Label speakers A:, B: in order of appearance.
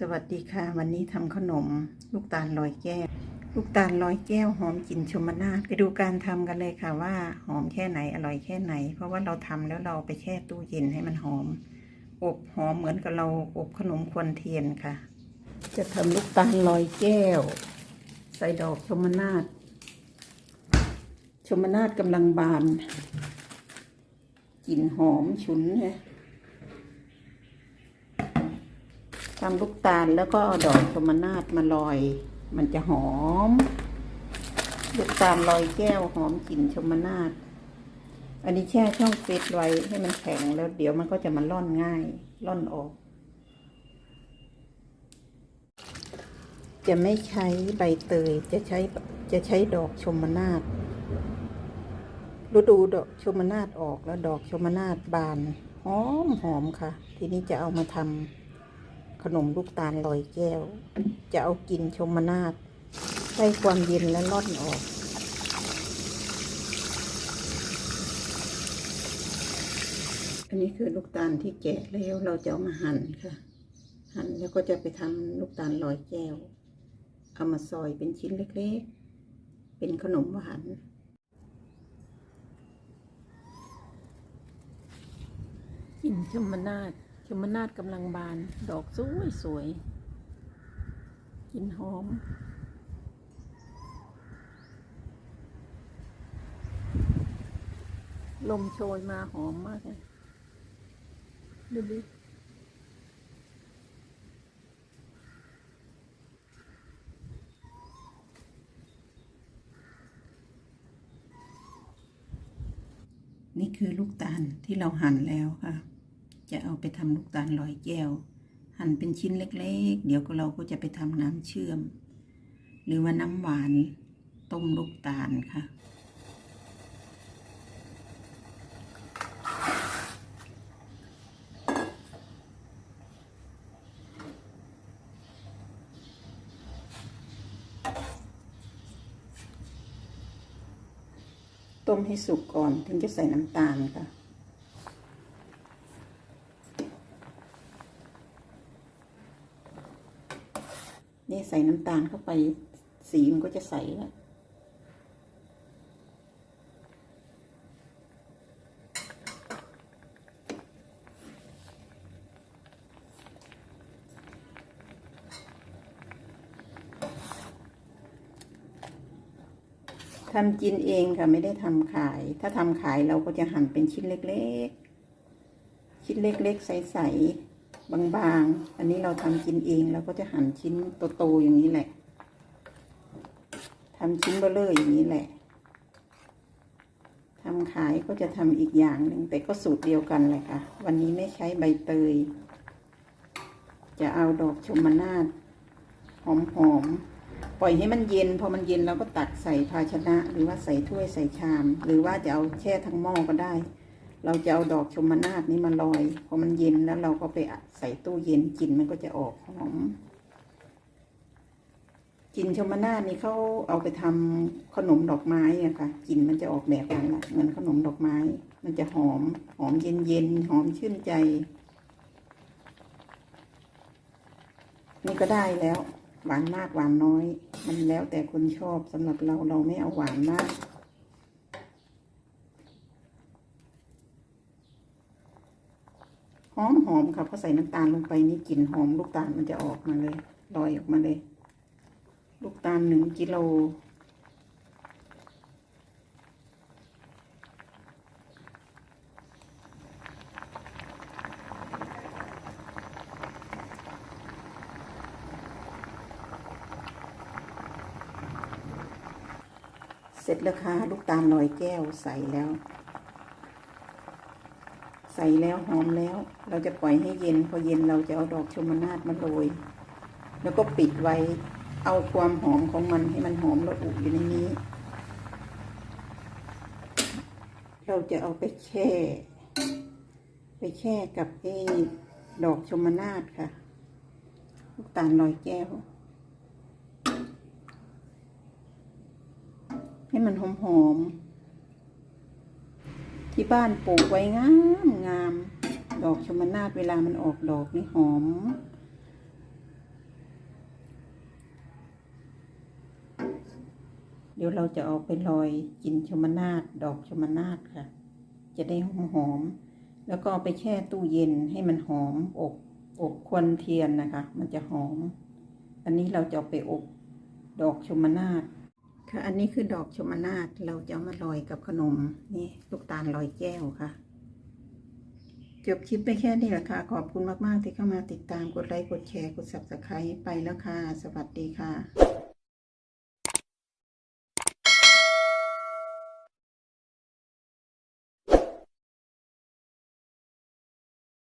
A: สวัสดีค่ะ วันนี้ทำขนมลูกตาลลอยแก้ว ลูกตาลลอยแก้วหอมกลิ่นชมนาไปดูการทำกันเลยค่ะว่าหอมแค่ไหนอร่อยแค่ไหน เพราะว่าเราทำแล้วเราไปแช่ตู้เย็นให้มันหอม อบหอมเหมือนกับเราอบขนมควนเทียนค่ะ จะทำลูกตาลลอยแก้ว ใส่ดอกชมนาทชมนาทกำลังบานกลิ่นหอมฉุนเลย ทำลูกตาลแล้วก็เอาดอกชมนาทมาลอย มันจะหอม ลูกตาลลอยแก้วหอมกลิ่นชมนาทอันนี้แช่ช่องฟรีซไว้ให้มันแข็งแล้วเดี๋ยวมันก็จะมาล่อนง่ายล่อนออก จะไม่ใช้ใบเตยจะใช้จะใช้ดอกชมนาทฤดูดอกชมนาทออกแล้วดอกชมนาทบานหอมหอมค่ะ ทีนี้จะเอามาทำ ขนมลูกตาลลอยแก้ว จะเอากินชมนาทให้ความเย็นและร่อนออก อันนี้คือลูกตาลที่แกะแล้วเราจะเอามาหั่นค่ะ หั่นแล้วก็จะไปทำลูกตาลลอยแก้ว เอามาซอยเป็นชิ้นเล็กๆ เป็นขนมหวานกินชมนา ทชมนาทกำลังบาน ดอกสวยสวยกลินหอม ลมโชยมาหอมมากเลยดูดินี่คือลูกตาลที่เราหั่นแล้วค่ะ จะเอาไปทำลูกตาลลอยแก้ว หั่นเป็นชิ้นเล็กๆ เดี๋ยวก็เราก็จะไปทำน้ำเชื่อม หรือว่าน้ำหวานต้มลูกตาลค่ะ ต้มให้สุกก่อนถึงจะใส่น้ำตาลค่ะ นี่ใส่น้ำตาลเข้าไป สีมันก็จะใสแล้วทำกินเองค่ะไม่ได้ทำขาย ถ้าทำขายเราก็จะหั่นเป็นชิ้นเล็กๆ ชิ้นเล็กๆ ใสๆ บางๆ อันนี้เราทำกินเองเราก็จะหั่นชิ้นโตๆอย่างนี้แหละทำชิ้นเบลเลอร์อย่างนี้แหละทำขายก็จะทำอีกอย่างหนึ่งแต่ก็สูตรเดียวกันเลยค่ะ วันนี้ไม่ใช้ใบเตย จะเอาดอกชมนาทหอมๆ ปล่อยให้มันเย็น พอมันเย็นเราก็ตักใส่ภาชนะ หรือว่าใส่ถ้วยใส่ชาม หรือว่าจะเอาแช่ทั้งหม้อก็ได้ เราจะเอาดอกชมนาทนี้มาลอยพอมันเย็นแล้วเราก็ไปใส่ตู้เย็นกลิ่นมันก็จะออกหอมกลิ่นชมนาทนี่เขาเอาไปทำขนมดอกไม้อะค่ะกลิ่นมันจะออกแบบนั้นแหละเหมือนขนมดอกไม้ มันจะหอมหอมเย็นเย็นๆหอมชื่นใจ นี่ก็ได้แล้ว หวานมากหวานน้อย มันแล้วแต่คนชอบสำหรับเราเราไม่เอาหวานมาก หอมหอมค่ะพอใส่น้ำตาลลงไปนี่กลิ่นหอมลูกตาลมันจะออกมาเลยลอยออกมาเลย ลูกตาลหนึ่งกิโลเสร็จแล้วค่ะลูกตาลลอยแก้วใส่แล้ว ใส่แล้วหอมแล้ว เราจะปล่อยให้เย็น พอเย็นเราจะเอาดอกชมนาทมาโรย แล้วก็ปิดไว้ เอาความหอมของมันให้มันหอมระอุอยู่ในนี้ เราจะเอาไปแช่ ไปแช่กับไอ้ดอกชมนาทค่ะ ลูกตาลลอยแก้ว ให้มันหอมหอมๆ ที่บ้านปลูกไว้งามงาม ดอกชมนาทเวลามันออกดอกนี่หอม เดี๋ยวเราจะเอาไปลอยกินชมนาทดอกชมนาทค่ะ จะได้หอมหแล้วก็ไปแช่ตู้เย็นให้มันหอมอบอบควันเทียนนะคะ มันจะหอม อันนี้เราจะไปอบดอกชมนาท ค่ะ อันนี้คือดอกชมนาดเราจะเอามาลอยกับขนม นี่ลูกตาลลอยแก้วค่ะ จบคลิปไปแค่นี้แหละค่ะ ขอบคุณมาก ๆ ที่เข้ามาติดตาม กดไลค์ กดแชร์ กด subscribe ไปแล้วค่ะ สวัสดีค่ะ